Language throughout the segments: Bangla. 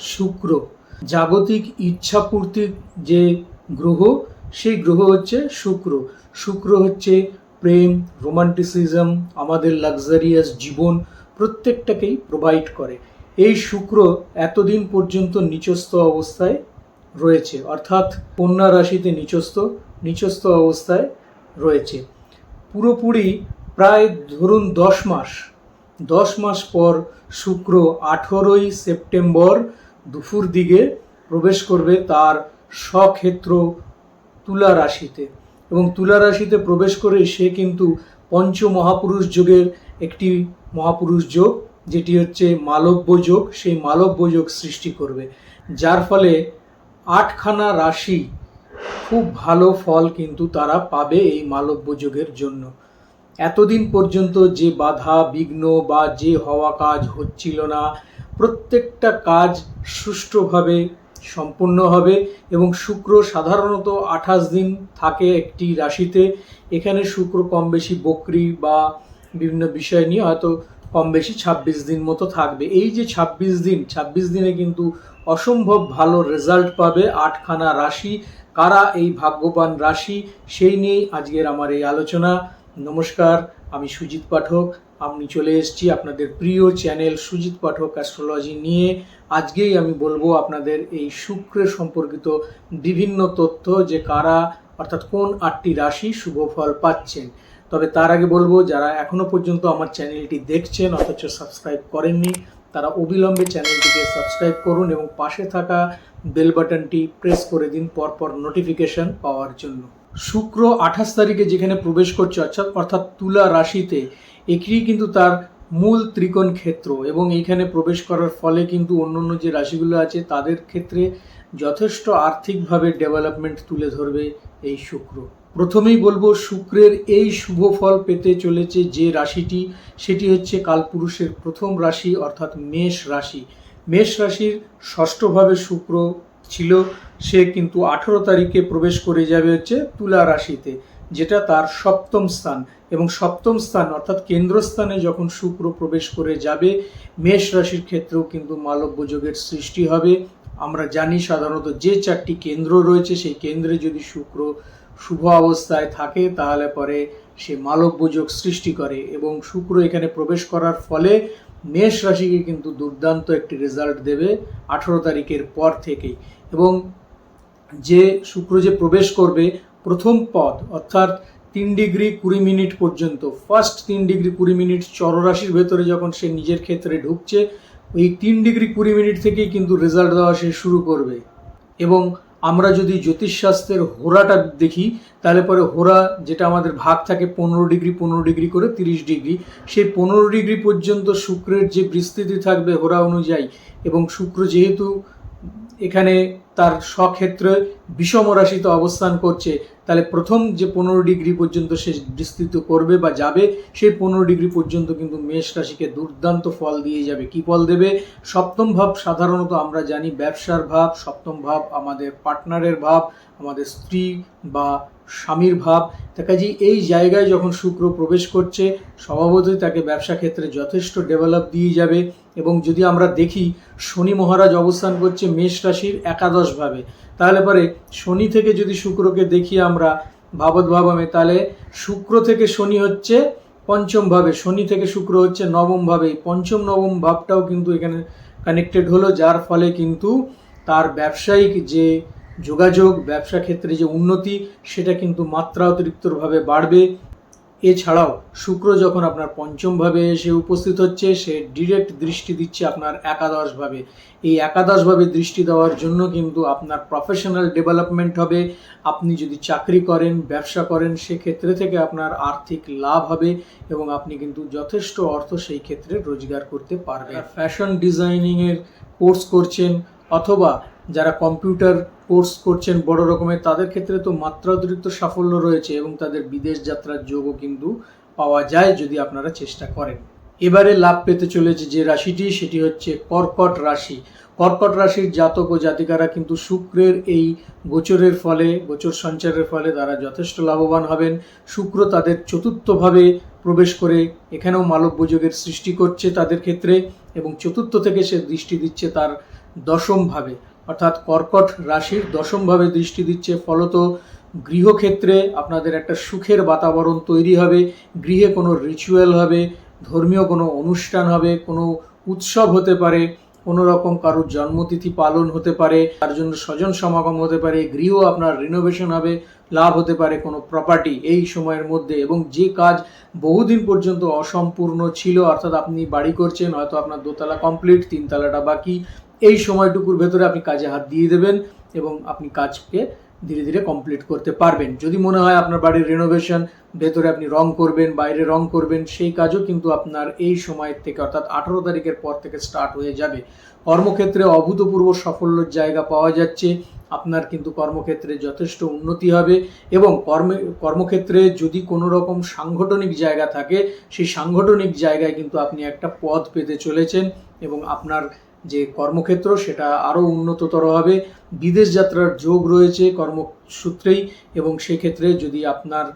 শুক্র। জাগতিক ইচ্ছাপূর্তির যে গ্রহ, সেই গ্রহ হচ্ছে শুক্র। শুক্র হচ্ছে প্রেম, রোমান্টিসিজম, আমাদের লাক্সারিয়াস জীবন প্রত্যেকটাকেই প্রোভাইড করে। এই শুক্র এতদিন পর্যন্ত নিচস্থ অবস্থায় রয়েছে। অর্থাৎ কন্যা রাশিতে নিচস্থ নিচস্থ অবস্থায় রয়েছে। পুরোপুরি প্রায় ধরুন দশ মাস দশ মাস পর শুক্র আঠেরোই সেপ্টেম্বর দুপুর দিকে প্রবেশ করবে তার স্বক্ষেত্র তুলা রাশিতে। এবং তুলা রাশিতে প্রবেশ করে সে কিন্তু পঞ্চ মহাপুরুষ যোগের একটি মহাপুরুষ যোগ, যেটি হচ্ছে মালব্য যোগ। সেই মালব্য যোগ সৃষ্টি করবে। যার ফলে আটখানা রাশি খুব ভালো ফল কিন্তু তারা পাবে এই মালব্য যোগের জন্য। এতদিন পর্যন্ত যে বাধা, বিঘ্ন বা যে হওয়া কাজ হচ্ছিল না প্রত্যেকটা কাজ সুষ্ঠুভাবে সম্পূর্ণ হবে এবং শুক্র সাধারণত আঠাশ দিন থাকে একটি রাশিতে। এখানে শুক্র কম বেশি বকরি বা বিভিন্ন বিষয় নিয়ে হয়তো কম বেশি ছাব্বিশ দিন মতো থাকবে। এই যে ছাব্বিশ দিন, ছাব্বিশ দিনে কিন্তু অসম্ভব ভালো রেজাল্ট পাবে আটখানা রাশি। কারা এই ভাগ্যবান রাশি? সেই নিয়েই আজকের আমার এই আলোচনা। নমস্কার, আমি সুজিত পাঠক। আমি চলে এসেছি আপনাদের প্রিয় চ্যানেল সুজিত পাঠক অ্যাস্ট্রোলজি নিয়ে। আজকেই আমি বলব আপনাদের এই শুক্রের সম্পর্কিত বিভিন্ন তথ্য যে কারা, অর্থাৎ কোন আটটি রাশি শুভ ফল পাচ্ছেন। তবে তার আগে বলব, যারা এখনও পর্যন্ত আমার চ্যানেলটি দেখছেন, অথচ সাবস্ক্রাইব করেননি, তারা অবিলম্বে চ্যানেলটিকে সাবস্ক্রাইব করুন এবং পাশে থাকা বেল বাটনটি প্রেস করে দিন পরপর নোটিফিকেশন পাওয়ার জন্য। শুক্র আঠাশ তারিখে যেখানে প্রবেশ করছে, অর্থাৎ অর্থাৎ তুলা রাশিতে এটি কিন্তু তার মূল ত্রিকোণ ক্ষেত্র এবং এইখানে প্রবেশ করার ফলে কিন্তু অন্য অন্য যে রাশিগুলো আছে, তাদের ক্ষেত্রে যথেষ্ট আর্থিকভাবে ডেভেলপমেন্ট তুলে ধরবে এই শুক্র। প্রথমেই বলব, শুক্রের এই শুভ ফল পেতে চলেছে যে রাশিটি, সেটি হচ্ছে কালপুরুষের প্রথম রাশি, অর্থাৎ মেষ রাশি। মেষ রাশির ষষ্ঠভাবে শুক্র ছিল, সে কিন্তু আঠেরো তারিখে প্রবেশ করে যাবে হচ্ছে তুলা রাশিতে, যেটা তার সপ্তম স্থান। এবং সপ্তম স্থান অর্থাৎ কেন্দ্রস্থানে যখন শুক্র প্রবেশ করে যাবে, মেষ রাশির ক্ষেত্রেও কিন্তু মালব্য যোগের সৃষ্টি হবে। আমরা জানি সাধারণত যে চারটি কেন্দ্র রয়েছে, সেই কেন্দ্রে যদি শুক্র শুভ অবস্থায় থাকে, তাহলে পরে সে মালব্য যোগ সৃষ্টি করে। এবং শুক্র এখানে প্রবেশ করার ফলে মেষ রাশিকে কিন্তু দুর্দান্ত একটি রেজাল্ট দেবে আঠেরো তারিখের পর থেকেই। এবং যে শুক্র যে প্রবেশ করবে, প্রথম পদ অর্থাৎ তিন ডিগ্রি কুড়ি মিনিট পর্যন্ত ফার্স্ট তিন ডিগ্রি কুড়ি মিনিট চররাশির ভেতরে যখন সে নিজের ক্ষেত্রে ঢুকছে, ওই তিন ডিগ্রি কুড়ি মিনিট থেকেই কিন্তু রেজাল্ট দেওয়া সে শুরু করবে। এবং আমরা যদি জ্যোতিষশাস্ত্রের হোরাটা দেখি, তাহলে পরে হোরা যেটা আমাদের ভাগ থাকে পনেরো ডিগ্রি পনেরো ডিগ্রি করে তিরিশ ডিগ্রি, সেই পনেরো ডিগ্রি পর্যন্ত শুক্রের যে বিস্তৃতি থাকবে হোরা অনুযায়ী এবং শুক্র যেহেতু এখানে তার স্বক্ষেত্রে বিষম রাশিতে অবস্থান করছে। তাহলে প্রথম যে পনেরো ডিগ্রি পর্যন্ত সে বিস্তৃত করবে বা যাবে, সেই পনেরো ডিগ্রি পর্যন্ত কিন্তু মেষ রাশিকে দুর্দান্ত ফল দিয়ে যাবে। কি ফল দেবে? সপ্তম ভাব সাধারণত আমরা জানি ব্যবসার ভাব, সপ্তম ভাব আমাদের পার্টনারের ভাব, আমাদের স্ত্রী বা স্বামীর ভাব, তা কাজে এই জায়গায় যখন শুক্র প্রবেশ করছে, স্বভাবতই তাকে ব্যবসা ক্ষেত্রে যথেষ্ট ডেভেলপ দিয়ে যাবে এবং যদি আমরা দেখি, শনি মহারাজ অবস্থান করছে মেষ রাশির একাদশভাবে তাহলে পরে শনি থেকে যদি শুক্রকে দেখি আমরা, ভাবত ভাবামে, তাহলে শুক্র থেকে শনি হচ্ছে পঞ্চম ভাবে, শনি থেকে শুক্র হচ্ছে নবম ভাবে। পঞ্চম নবম ভাবটাও কিন্তু এখানে কানেক্টেড হলো, যার ফলে কিন্তু তার ব্যবসায়িক যে যোগাযোগ, ব্যবসা ক্ষেত্রে যে উন্নতি, সেটা কিন্তু মাত্রা অতিরিক্তভাবে বাড়বে। এছাড়াও শুক্র যখন আপনার পঞ্চমভাবে এসে উপস্থিত হচ্ছে, সে ডিরেক্ট দৃষ্টি দিচ্ছে আপনার একাদশভাবে। এই একাদশভাবে দৃষ্টি দেওয়ার জন্য কিন্তু আপনার প্রফেশনাল ডেভেলপমেন্ট হবে। আপনি যদি চাকরি করেন, ব্যবসা করেন, সেক্ষেত্রে থেকে আপনার আর্থিক লাভ হবে এবং আপনি কিন্তু যথেষ্ট অর্থ সেই ক্ষেত্রে রোজগার করতে পারবেন। ফ্যাশন ডিজাইনিংয়ের কোর্স করছেন অথবা যারা কম্পিউটার কোর্স করছেন বড় রকমের, তাদের ক্ষেত্রে তো মাত্রা অতিরিক্ত সাফল্য রয়েছে এবং তাদের বিদেশ যাত্রার যোগও কিন্তু পাওয়া যায় যদি আপনারা চেষ্টা করেন। এবারে লাভ পেতে চলেছে যে রাশিটি, সেটি হচ্ছে কর্কট রাশি। কর্কট রাশির জাতক ও জাতিকারা কিন্তু শুক্রের এই গোচরের ফলে, গোচর সঞ্চারের ফলে তারা যথেষ্ট লাভবান হবেন। শুক্র তাদের চতুর্থভাবে প্রবেশ করে এখানেও মালব্য যোগের সৃষ্টি করছে তাদের ক্ষেত্রে এবং চতুর্থ থেকে সে দৃষ্টি দিচ্ছে তার দশমভাবে। অর্থাৎ কর্কট রাশির দশমভাবে দৃষ্টি দিচ্ছে। ফলত গৃহক্ষেত্রে আপনাদের একটা সুখের বাতাবরণ তৈরি হবে। গৃহে কোনো রিচুয়াল হবে, ধর্মীয় কোনো অনুষ্ঠান হবে, কোনো উৎসব হতে পারে, কোনো রকম কারোর জন্মতিথি পালন হতে পারে, তার জন্য স্বজন সমাগম হতে পারে, গৃহ আপনার রিনোভেশন হবে, লাভ হতে পারে কোনো প্রপার্টি এই সময়ের মধ্যে এবং যে কাজ বহুদিন পর্যন্ত অসম্পূর্ণ ছিল, অর্থাৎ আপনি বাড়ি করছেন, হয়তো আপনার দোতলা কমপ্লিট তিনতলাটা বাকি এই সময়টুকুর ভেতরে আপনি কাজে হাত দিয়ে দেবেন এবং আপনি কাজকে ধীরে ধীরে কমপ্লিট করতে পারবেন। যদি মনে হয় আপনার বাড়ির রেনোভেশন ভেতরে আপনি রং করবেন, বাইরে রং করবেন, সেই কাজও কিন্তু আপনার এই সময়ের থেকে অর্থাৎ আঠারো তারিখের পর থেকে স্টার্ট হয়ে যাবে। কর্মক্ষেত্রে অভূতপূর্ব সাফল্যের জায়গা পাওয়া যাচ্ছে। আপনার কিন্তু কর্মক্ষেত্রে যথেষ্ট উন্নতি হবে এবং কর্মে, কর্মক্ষেত্রে যদি কোনো রকম সাংগঠনিক জায়গা থাকে, সেই সাংগঠনিক জায়গায় কিন্তু আপনি একটা পদ পেতে চলেছেন এবং আপনার যে কর্মক্ষেত্র, সেটা আরও উন্নততর হবে। বিদেশ যাত্রার যোগ রয়েছে কর্মসূত্রেই, এবং সেক্ষেত্রে যদি আপনার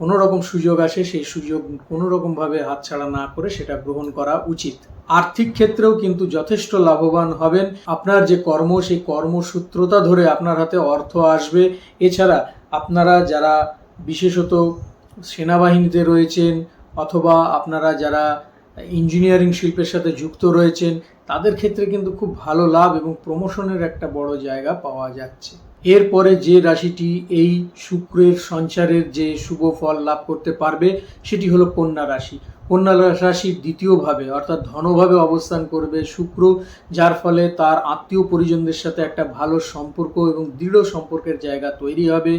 কোনো রকম সুযোগ আসে, সেই সুযোগ কোনো রকমভাবে হাতছাড়া না করে সেটা গ্রহণ করা উচিত। আর্থিক ক্ষেত্রেও কিন্তু যথেষ্ট লাভবান হবেন। আপনার যে কর্ম, সেই কর্মসূত্রতা ধরে আপনার হাতে অর্থ আসবে। এছাড়া আপনারা যারা বিশেষত সেনাবাহিনীতে রয়েছেন, অথবা আপনারা যারা ইঞ্জিনিয়ারিং শিল্পের সাথে যুক্ত রয়েছেন তাদের ক্ষেত্রে কিন্তু খুব ভালো লাভ এবং প্রমোশনের একটা বড় জায়গা পাওয়া যাচ্ছে। এরপরে যে রাশিটি এই শুক্রের সঞ্চারের যে শুভ ফল লাভ করতে পারবে, সেটি হলো কন্যা রাশি। কন্যা রাশির দ্বিতীয়ভাবে, অর্থাৎ ধনভাবে অবস্থান করবে শুক্র, যার ফলে তার আত্মীয় পরিজনদের সাথে একটা ভালো সম্পর্ক এবং দৃঢ় সম্পর্কের জায়গা তৈরি হবে,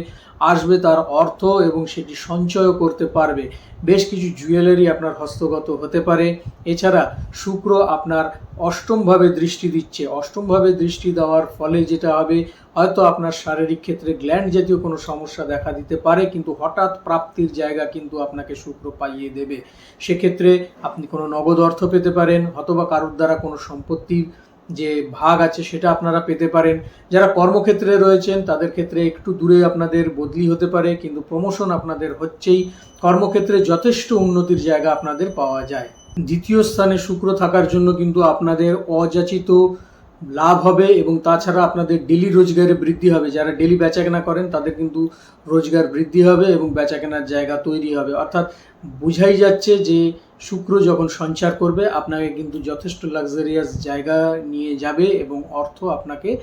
আসবে তার অর্থ এবং সেটি সঞ্চয়ও করতে পারবে। বেশ কিছু জুয়েলারি আপনার হস্তগত হতে পারে। এছাড়া শুক্র আপনার অষ্টমভাবে দৃষ্টি দিচ্ছে। অষ্টমভাবে দৃষ্টি দেওয়ার ফলে যেটা হবে হয়তো আপনার শারীরিক ক্ষেত্রে গ্ল্যান্ড জাতীয় কোনো সমস্যা দেখা দিতে পারে, কিন্তু হঠাৎ প্রাপ্তির জায়গা কিন্তু আপনাকে শুক্র পাইয়ে দেবে। সেক্ষেত্রে আপনি কোনো নগদ অর্থ পেতে পারেন অথবা কারোর দ্বারা কোনো সম্পত্তির যে ভাগ আছে সেটা আপনারা পেতে পারেন। যারা কর্মক্ষেত্রে রয়েছেন, তাদের ক্ষেত্রে একটু দূরে আপনাদের বদলি হতে পারে, কিন্তু প্রমোশন আপনাদের হচ্ছেই। কর্মক্ষেত্রে যথেষ্ট উন্নতির জায়গা আপনাদের পাওয়া যায়। দ্বিতীয় স্থানে শুক্র থাকার জন্য কিন্তু আপনাদের অযাচিত লাভ হবে এবং তাছাড়া আপনাদের ডেলি রোজগারে বৃদ্ধি হবে। যারা ডেলি বেচাকেনা করেন, তাদের কিন্তু রোজগার বৃদ্ধি হবে এবং বেচাকেনার জায়গা তৈরি হবে। অর্থাৎ বোঝাই যাচ্ছে যে, শুক্র যখন সঞ্চার করবে, আপনাকে কিন্তু যথেষ্ট লাক্সারিয়াস জায়গা নিয়ে যাবে এবং অর্থ আপনাকে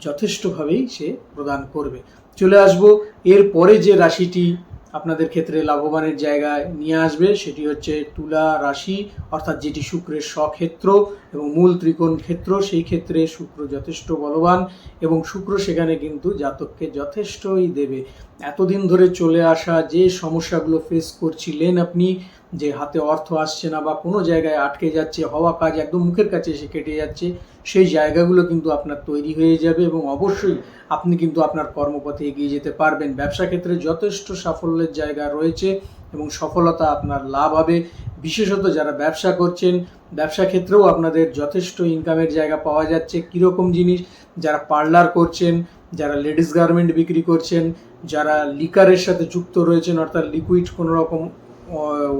যথেষ্টভাবেই সে প্রদান করবে। চলে আসব এর পরে যে রাশিটি আপনাদের ক্ষেত্রে লাভবানের জায়গায় নিয়ে আসবে, সেটি হচ্ছে তুলা রাশি, অর্থাৎ যেটি শুক্রের স্বক্ষেত্র এবং মূল ত্রিকোণ ক্ষেত্র, সেই ক্ষেত্রে শুক্র যথেষ্ট বলবান এবং শুক্র সেখানে কিন্তু জাতককে যথেষ্টই দেবে। এতদিন ধরে চলে আসা যে সমস্যাগুলো ফেস করছিলেন আপনি, যে হাতে অর্থ আসছে না বা কোনো জায়গায় আটকে যাচ্ছে, হওয়া কাজ একদম মুখের কাছে এসে কেটে যাচ্ছে, সেই জায়গাগুলো কিন্তু আপনার তৈরি হয়ে যাবে এবং অবশ্যই আপনি কিন্তু আপনার কর্মপথে এগিয়ে যেতে পারবেন। ব্যবসা ক্ষেত্রে যথেষ্ট সাফল্যের জায়গা রয়েছে। এবং সফলতা আপনার লাভ হবে। বিশেষত যারা ব্যবসা করছেন, ব্যবসা ক্ষেত্রেও আপনাদের যথেষ্ট ইনকামের জায়গা পাওয়া যাচ্ছে। কীরকম জিনিস? যারা পার্লার করছেন, যারা লেডিস গার্মেন্ট বিক্রি করছেন, যারা লিকারের সাথে যুক্ত রয়েছেন, অর্থাৎ লিকুইড কোনো রকম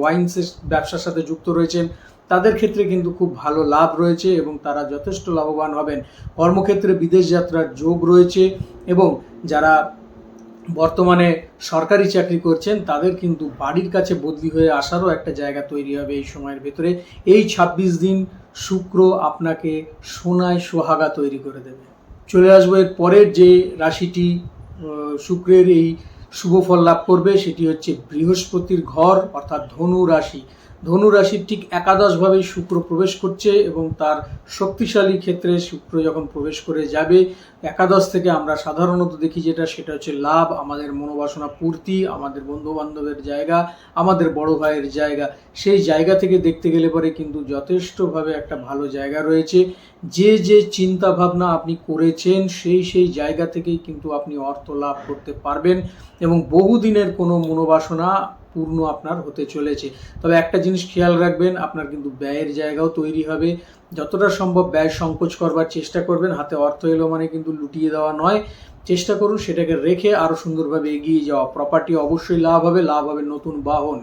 ওয়াইন্সের ব্যবসার সাথে যুক্ত রয়েছেন, তাদের ক্ষেত্রে কিন্তু খুব ভালো লাভ রয়েছে এবং তারা যথেষ্ট লাভবান হবেন। কর্মক্ষেত্রে বিদেশ যাত্রার যোগ রয়েছে এবং যারা বর্তমানে সরকারি চাকরি করছেন, তাদের কিন্তু বাড়ির কাছে বদলি হয়ে আসারও একটা জায়গা তৈরি হবে এই সময়ের ভেতরে। এই ২৬ দিন শুক্র আপনাকে সোনায় সোহাগা তৈরি করে দেবে। চলে আসব এর পরের যে রাশিটি শুক্রের এই শুভ ফল লাভ করবে, সেটি হচ্ছে বৃহস্পতির ঘর, অর্থাৎ ধনু রাশি। ধনু রাশির ঠিক একাদশভাবেই শুক্র প্রবেশ করছে এবং তার শক্তিশালী ক্ষেত্রে শুক্র যখন প্রবেশ করে যাবে, একাদশ থেকে আমরা সাধারণত দেখি যেটা, সেটা হচ্ছে লাভ, আমাদের মনোবাসনা পূর্তি, আমাদের বন্ধু বান্ধবের জায়গা, আমাদের বড় ভাইয়ের জায়গা। সেই জায়গা থেকে দেখতে গেলে পরে কিন্তু যথেষ্টভাবে একটা ভালো জায়গা রয়েছে। যে যে চিন্তা ভাবনা আপনি করেছেন, সেই সেই জায়গা থেকেই কিন্তু আপনি অর্থ লাভ করতে পারবেন এবং বহুদিনের কোনো মনোবাসনা পূর্ণ আপনার হতে চলেছে। তবে একটা জিনিস খেয়াল রাখবেন, আপনার কিন্তু ব্যয়ের জায়গাও তৈরি হবে। যতটা সম্ভব ব্যয় সংকোচ করবার চেষ্টা করবেন, হাতে অর্থ এলো মানে কিন্তু লুটিয়ে দেওয়া নয়। চেষ্টা করুন সেটাকে রেখে আরও সুন্দরভাবে এগিয়ে যাওয়া। প্রপার্টি অবশ্যই লাভ হবে লাভ হবে নতুন বাহন।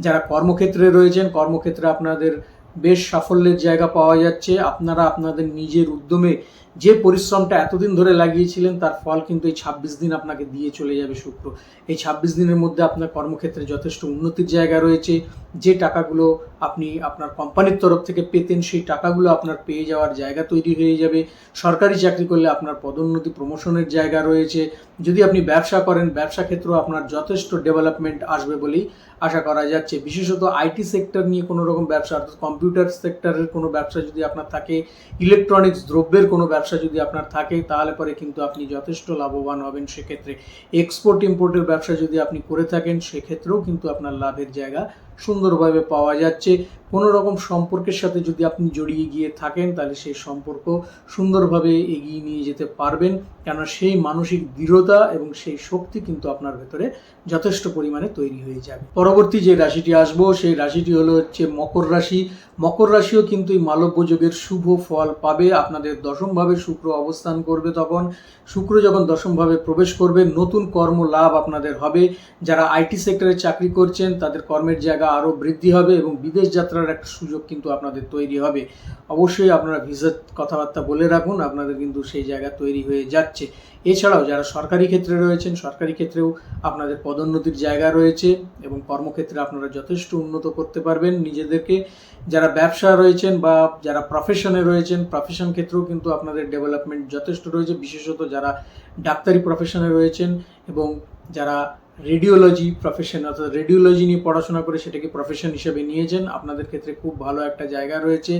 যারা কর্মক্ষেত্রে রয়েছেন, কর্মক্ষেত্রে আপনাদের বেশ সাফল্যের জায়গা পাওয়া যাচ্ছে। আপনারা আপনাদের নিজের উদ্যমে যে পরিশ্রমটা এতদিন ধরে লাগিয়েছিলেন, তার ফল কিন্তু এই ছাব্বিশ দিন আপনাকে দিয়ে চলে যাবে শুক্র। এই ছাব্বিশ দিনের মধ্যে আপনার কর্মক্ষেত্রে যথেষ্ট উন্নতির জায়গা রয়েছে। যে টাকাগুলো আপনি আপনার কোম্পানির তরফ থেকে পেতেন, সেই টাকাগুলো আপনার পেয়ে যাওয়ার জায়গা তৈরি হয়ে যাবে। সরকারি চাকরি করলে আপনার পদোন্নতি, প্রমোশনের জায়গা রয়েছে। যদি আপনি ব্যবসা করেন, ব্যবসা ক্ষেত্রেও আপনার যথেষ্ট ডেভেলপমেন্ট আসবে বলেই আশা করা যাচ্ছে। বিশেষত আইটি সেক্টর নিয়ে কোনো রকম ব্যবসা, অর্থাৎ কম্পিউটার সেক্টরের কোনো ব্যবসা যদি আপনার থাকে, ইলেকট্রনিক্স দ্রব্যের কোনো ব্যবসা যদি আপনার থাকে, তাহলে পরে কিন্তু আপনি যথেষ্ট লাভবান হবেন সেক্ষেত্রে। এক্সপোর্ট, ইম্পোর্টের ব্যবসা যদি আপনি করে থাকেন, সেক্ষেত্রেও কিন্তু আপনার লাভের জায়গা সুন্দরভাবে পাওয়া যাচ্ছে। কোনো রকম সম্পর্কের সাথে যদি আপনি জড়িয়ে গিয়ে থাকেন, তাহলে সেই সম্পর্ক সুন্দরভাবে এগিয়ে নিয়ে যেতে পারবেন। কেননা সেই মানসিক দৃঢ়তা এবং সেই শক্তি কিন্তু আপনার ভেতরে যথেষ্ট পরিমাণে তৈরি হয়ে যাবে। পরবর্তী যে রাশিটি আসব, সেই রাশিটি হলো হচ্ছে মকর রাশি। মকর রাশিও কিন্তু এই মালব্য যোগের শুভ ফল পাবে। আপনাদের দশমভাবে শুক্র অবস্থান করবে তখন। শুক্র যখন দশমভাবে প্রবেশ করবে, নতুন কর্ম লাভ আপনাদের হবে। যারা আইটি সেক্টরে চাকরি করছেন, তাদের কর্মের জায়গা আরও বৃদ্ধি হবে এবং বিদেশ যাত্রার একটা সুযোগ কিন্তু আপনাদের তৈরি হবে। অবশ্যই আপনারা ভিসার কথাবার্তা বলে রাখুন, আপনাদের কিন্তু সেই জায়গা তৈরি হয়ে যাচ্ছে। এছাড়াও যারা সরকারি ক্ষেত্রে রয়েছেন, সরকারি ক্ষেত্রেও আপনাদের পদোন্নতির জায়গা রয়েছে এবং কর্মক্ষেত্রে আপনারা যথেষ্ট উন্নত করতে পারবেন নিজেদেরকে। যারা ব্যবসা রয়েছেন বা যারা প্রফেশনে রয়েছেন প্রফেশন ক্ষেত্রেও কিন্তু আপনাদের ডেভেলপমেন্ট যথেষ্ট রয়েছে। বিশেষত যারা ডাক্তারি প্রফেশনে রয়েছেন এবং যারা রেডিওলজি প্রফেশন অর্থাৎ রেডিওলজি নিয়ে পড়াশোনা করে সেটাকে প্রফেশন হিসেবে নিয়েছেন, আপনাদের ক্ষেত্রে খুব ভালো একটা জায়গা রয়েছে।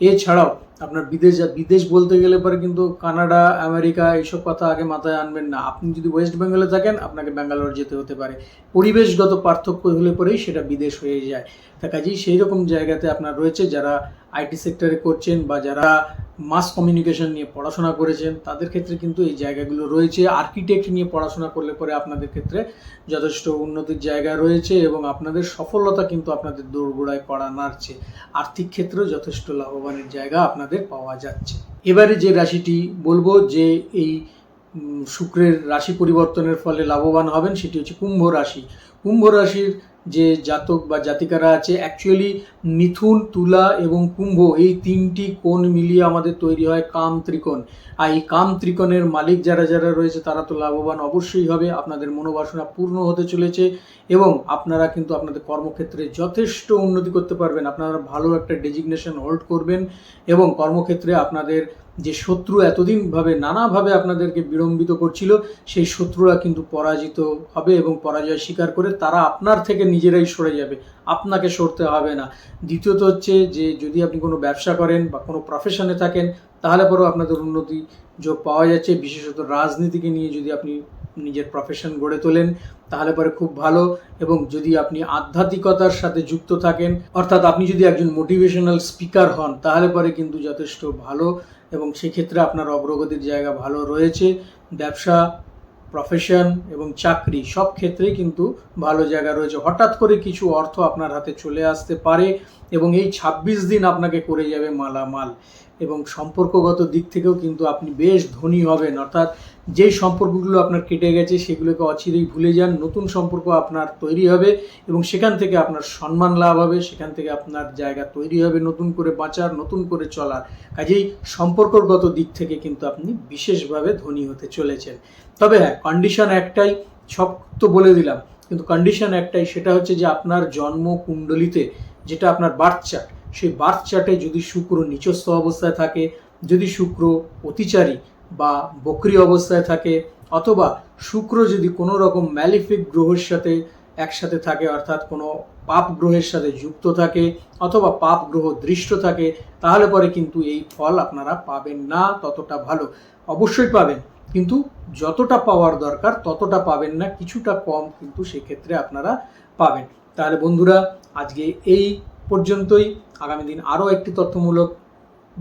এছাড়াও আপনার বিদেশ যা- বিদেশ বলতে গেলে পরে কিন্তু কানাডা, আমেরিকা এইসব কথা আগে মাথায় আনবেন না। আপনি যদি ওয়েস্ট বেঙ্গলে থাকেন, আপনাকে ব্যাঙ্গালোর যেতে হতে পারে। পরিবেশগত পার্থক্য হলে পরেই সেটা বিদেশ হয়ে যায়। তা কাজেই সেই রকম জায়গাতে আপনার রয়েছে যারা আইটি সেক্টরে করছেন বা যারা মাস কমিউনিকেশন নিয়ে পড়াশোনা করেছেন, তাদের ক্ষেত্রে কিন্তু এই জায়গাগুলো রয়েছে। আর্কিটেক্ট নিয়ে পড়াশোনা করলে পরে আপনাদের ক্ষেত্রে যথেষ্ট উন্নতির জায়গা রয়েছে এবং আপনাদের সফলতা কিন্তু আপনাদের দৌড়গোড়ায় কড়া নাড়ছে। আর্থিক ক্ষেত্রেও যথেষ্ট লাভবানের জায়গা আপনাদের পাওয়া যাচ্ছে। এবারে যে রাশিটি বলব যে এই শুক্রের রাশি পরিবর্তনের ফলে লাভবান হবেন, সেটি হচ্ছে কুম্ভ রাশি। কুম্ভ রাশির যে জাতক বা জাতিকারা আছে অ্যাকচুয়ালি মিথুন, তুলা এবং কুম্ভ এই তিনটি কোণ মিলিয়ে আমাদের তৈরি হয় কাম ত্রিকোণ। আর এই কাম ত্রিকোণের মালিক যারা যারা রয়েছে, তারা তো লাভবান অবশ্যই হবে। আপনাদের মনোবাসনা পূর্ণ হতে চলেছে এবং আপনারা কিন্তু আপনাদের কর্মক্ষেত্রে যথেষ্ট উন্নতি করতে পারবেন। আপনারা ভালো একটা ডেজিগনেশন হোল্ড করবেন এবং কর্মক্ষেত্রে আপনাদের যে শত্রু এতদিন ভাবে নানাভাবে আপনাদেরকে বিড়ম্বিত করছিল, সেই শত্রুরা কিন্তু পরাজিত হবে এবং পরাজয় স্বীকার করে তারা আপনার থেকে নিজেরাই সরে যাবে। আপনাকে সরতে হবে না। দ্বিতীয়ত হচ্ছে যে, যদি আপনি কোনো ব্যবসা করেন বা কোনো প্রফেশনে থাকেন, তাহলে পরেও আপনাদের উন্নতি যোগ পাওয়া যাচ্ছে। বিশেষত রাজনীতিকে নিয়ে যদি আপনি নিজের প্রফেশন গড়ে তোলেন, তাহলে পরে খুব ভালো। এবং যদি আপনি আধ্যাত্মিকতার সাথে যুক্ত থাকেন, অর্থাৎ আপনি যদি একজন মোটিভেশনাল স্পিকার হন, তাহলে পরে কিন্তু যথেষ্ট ভালো। এবং সেক্ষেত্রে আপনার অগ্রগতির জায়গা ভালো রয়েছে। ব্যবসা প্রফেশন এবং চাকরি সব ক্ষেত্রেই কিন্তু ভালো জায়গা রয়েছে। হঠাৎ করে কিছু অর্থ আপনার হাতে চলে আসতে পারে এবং এই ২৬ দিন আপনাকে করে যাবে মালামাল এবং সম্পর্কগত দিক থেকেও কিন্তু আপনি বেশ ধনী হবেন। অর্থাৎ যেই সম্পর্কগুলো আপনার কেটে গেছে সেগুলোকে অচিরেই ভুলে যান, নতুন সম্পর্ক আপনার তৈরি হবে এবং সেখান থেকে আপনার সম্মান লাভ হবে, সেখান থেকে আপনার জায়গা তৈরি হবে নতুন করে বাঁচার, নতুন করে চলার। কাজেই সম্পর্কগত দিক থেকে কিন্তু আপনি বিশেষভাবে ধনী হতে চলেছেন। তবে হ্যাঁ কন্ডিশন একটাই, সব তো বলে দিলাম, কিন্তু কন্ডিশন একটাই, সেটা হচ্ছে যে আপনার জন্ম কুণ্ডলিতে যেটা আপনার বার্থ চার্ট, সেই বার্থ চার্টে যদি শুক্র নিচস্থ অবস্থায় থাকে, যদি শুক্র অতিচারী বা বক্রি অবস্থায় থাকে অথবা শুক্র যদি কোনো রকম ম্যালিফিক গ্রহের সাথে একসাথে থাকে, অর্থাৎ কোনো পাপ গ্রহের সাথে যুক্ত থাকে অথবা পাপ গ্রহ দৃষ্ট থাকে, তাহলে পরে কিন্তু এই ফল আপনারা পাবেন না, ততটা ভালো। অবশ্যই পাবেন, কিন্তু যতটা পাওয়ার দরকার ততটা পাবেন না, কিছুটা কম কিন্তু সেক্ষেত্রে আপনারা পাবেন। তাহলে বন্ধুরা, আজকে এই পর্যন্তই। আগামী দিন আরও একটি তথ্যমূলক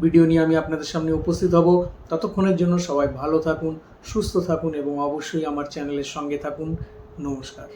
ভিডিও নিয়ে আমি আপনাদের সামনে উপস্থিত হব। ততক্ষণের জন্য সবাই ভালো থাকুন, সুস্থ থাকুন এবং অবশ্যই আমার চ্যানেলের সঙ্গে থাকুন। নমস্কার।